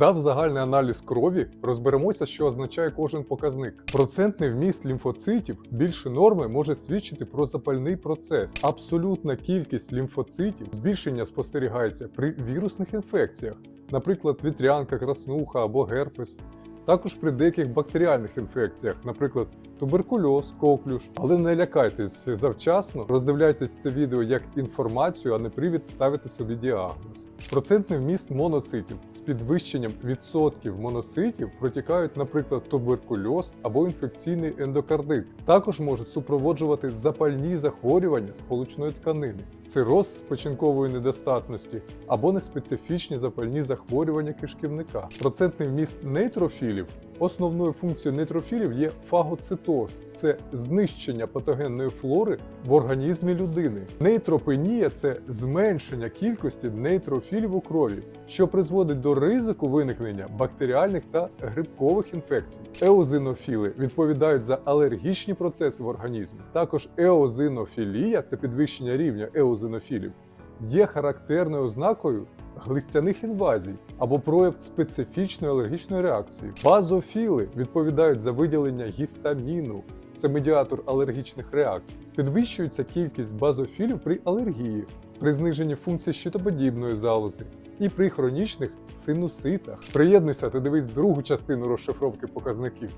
Здав загальний аналіз крові, розберемося, що означає кожен показник. Процентний вміст лімфоцитів більше норми може свідчити про запальний процес. Абсолютна кількість лімфоцитів збільшення спостерігається при вірусних інфекціях, наприклад, вітрянка, краснуха або герпес. Також при деяких бактеріальних інфекціях, наприклад, туберкульоз, коклюш. Але не лякайтесь завчасно, роздивляйтесь це відео як інформацію, а не привід ставити собі діагноз. Процентний вміст моноцитів з підвищенням відсотків моноцитів протікають, наприклад, туберкульоз або інфекційний ендокардит. Також може супроводжувати запальні захворювання сполучної тканини, цироз з печінкової недостатності або неспецифічні запальні захворювання кишківника. Процентний вміст нейтрофілів Основною функцією нейтрофілів є фагоцитоз це знищення патогенної флори в організмі людини. Нейтропенія це зменшення кількості нейтрофілів у крові, що призводить до ризику виникнення бактеріальних та грибкових інфекцій. Еозинофіли відповідають за алергічні процеси в організмі. Також еозинофілія це підвищення рівня еозинофілів. Є характерною ознакою глистяних інвазій або прояв специфічної алергічної реакції. Базофіли відповідають за виділення гістаміну, це медіатор алергічних реакцій. Підвищується кількість базофілів при алергії, при зниженні функції щитоподібної залози і при хронічних синуситах. Приєднуйся та дивись другу частину розшифровки показників.